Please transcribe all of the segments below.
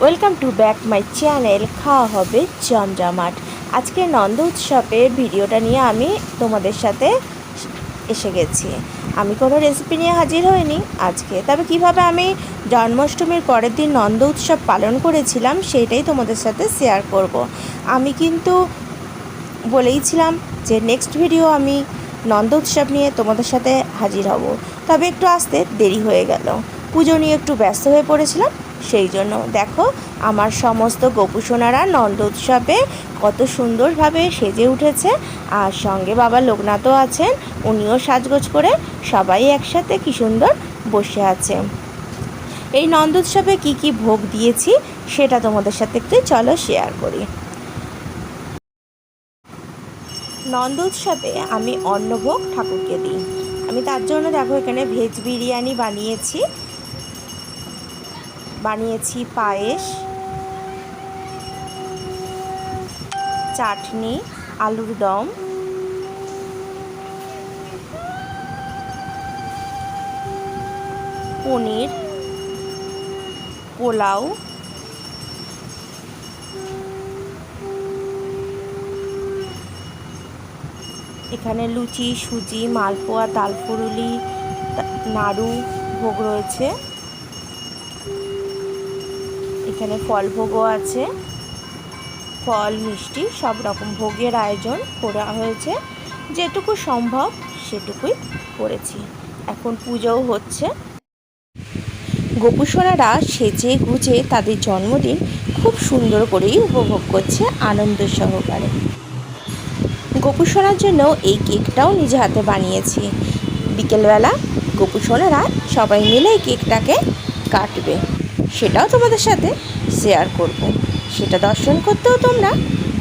Welcome to back my channel খাওয়া হবে জমজমাট। আজকে নন্দ উৎসবের ভিডিওটা নিয়ে আমি তোমাদের সাথে এসে গেছি। আমি কোনো রেসিপি নিয়ে হাজির হইনি আজকে। তবে কীভাবে আমি জন্মাষ্টমীর পরের দিন নন্দ উৎসব পালন করেছিলাম সেইটাই তোমাদের সাথে শেয়ার করব। আমি কিন্তু বলেইছিলাম যে নেক্সট ভিডিও আমি নন্দ উৎসব নিয়ে তোমাদের সাথে হাজির হব। তবে একটু আসতে দেরি হয়ে গেল। পুজো নিয়ে একটু ব্যস্ত হয়ে পড়েছিলাম সেই জন্য দেখো, আমার সমস্ত গোপুসোনারা নন্দ উৎসবে কত সুন্দরভাবে সেজে উঠেছে। আর সঙ্গে বাবা লোকনাথও আছেন, উনিও সাজগোজ করে সবাই একসাথে কি সুন্দর বসে আছে। এই নন্দ উৎসবে কী কী ভোগ দিয়েছি, সেটা তোমাদের সাথে একটু চলো শেয়ার করি। নন্দ উৎসবে আমি অন্নভোগ ঠাকুরকে দিই। আমি তার জন্য দেখো এখানে ভেজ বিরিয়ানি বানিয়েছি। বানিয়েছি পায়েস, চাটনি, আলুর দম, পনির, পোলাও, এখানে লুচি, সুজি, মালপোয়া, তালফুরুলি নাড়ু ভোগ রয়েছে। এখানে ফল ভোগও আছে। ফল, মিষ্টি, সব রকম ভোগের আয়োজন করা হয়েছে। যেটুকু সম্ভব সেটুকুই করেছি। এখন পুজোও হচ্ছে। গোপুসোনারা সেজে গুজে তাদের জন্মদিন খুব সুন্দর করেই উপভোগ করছে আনন্দ সহকারে। গোপুসোনার জন্য এই কেকটাও নিজে হাতে বানিয়েছি। বিকেলবেলা গোপুসোনারা সবাই মিলে এই কেকটাকে কাটবে। সেটাও তোমাদের সাথে শেয়ার করব। সেটা দর্শন করতেও তোমরা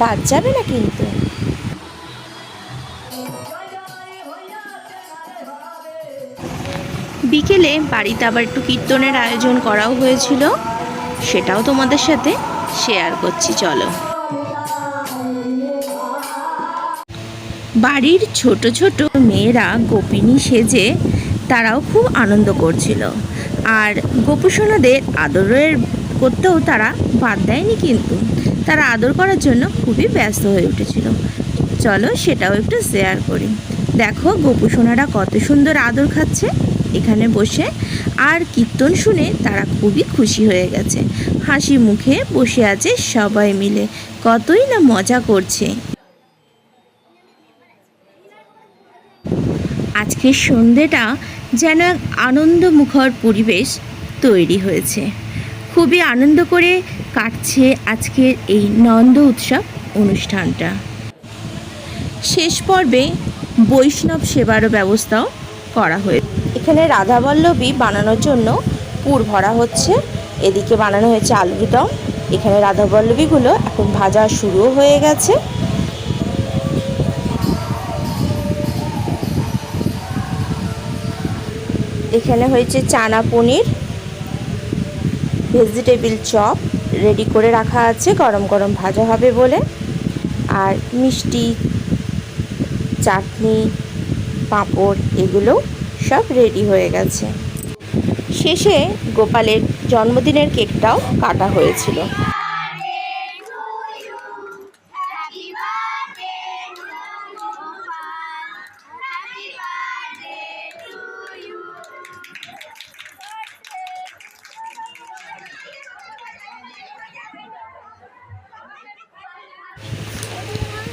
বাদ যাবে না কিন্তু। বিকেলে বাড়িতে আবার একটু কীর্তনের আয়োজন করাও হয়েছিল। সেটাও তোমাদের সাথে শেয়ার করছি, চলো। বাড়ির ছোট ছোট মেয়েরা গোপিনী সেজে তারাও খুব আনন্দ করছিল। আর গোপুসোনাদের আদরের করতেও তারা বাদ দেয়নি কিন্তু। তারা আদর করার জন্য খুবই ব্যস্ত হয়ে উঠেছিল। চলো সেটাও একটু শেয়ার করি। দেখো গোপুসোনারা কত সুন্দর আদর খাচ্ছে। এখানে বসে আর কীর্তন শুনে তারা খুবই খুশি হয়ে গেছে। হাসি মুখে বসে আছে সবাই মিলে। কতই না মজা করছে। আজকের সন্ধেটা যেন এক আনন্দমুখর পরিবেশ তৈরি হয়েছে। খুবই আনন্দ করে কাটছে আজকের এই নন্দ উৎসব অনুষ্ঠানটা। শেষ পর্বে বৈষ্ণব সেবারও ব্যবস্থাও করা হয়েছে এখানে রাধাবল্লভী বানানোর জন্য পুর ভরা হচ্ছে। এদিকে বানানো হয়েছে আলুর দম। এখানে রাধাবল্লভীগুলো এখন ভাজা শুরুও হয়ে গেছে। এখানে হয়েছে chana paneer vegetable chop ready করে রাখা আছে, গরম গরম ভাজা হবে বলে। আর মিষ্টি, চাটনি, পাঁপড়, এগুলো সব রেডি হয়ে গেছে। শেষে গোপালের জন্মদিনের কেকটাও কাটা হয়েছিল।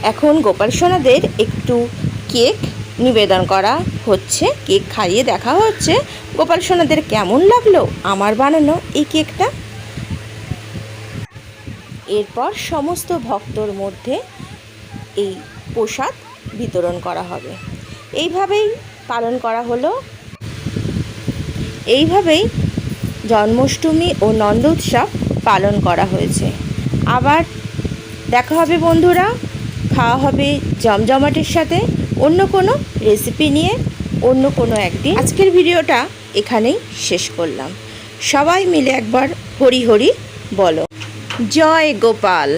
এখন গোপাল সোনাদের একটু কেক নিবেদন করা হচ্ছে, কেক খাইয়ে দেখা হচ্ছে। গোপাল সোনাদের কেমন লাগল আমার বানানো এই কেকটা? এরপর সমস্ত ভক্তর মধ্যে এই প্রসাদ বিতরণ করা হবে। এইভাবেই পালন করা হলো। এইভাবেই জন্মাষ্টমী ও নন্দ উৎসব পালন করা হয়েছে। আবার দেখা হবে বন্ধুরা। খাওয়া হবে জমজমাটের সাথে। অন্য কোনো রেসিপি নিয়ে অন্য কোনো একদিন। আজকের ভিডিওটা এখানেই শেষ করলাম। সবাই মিলে একবার হরি হরি বলো। জয় গোপাল।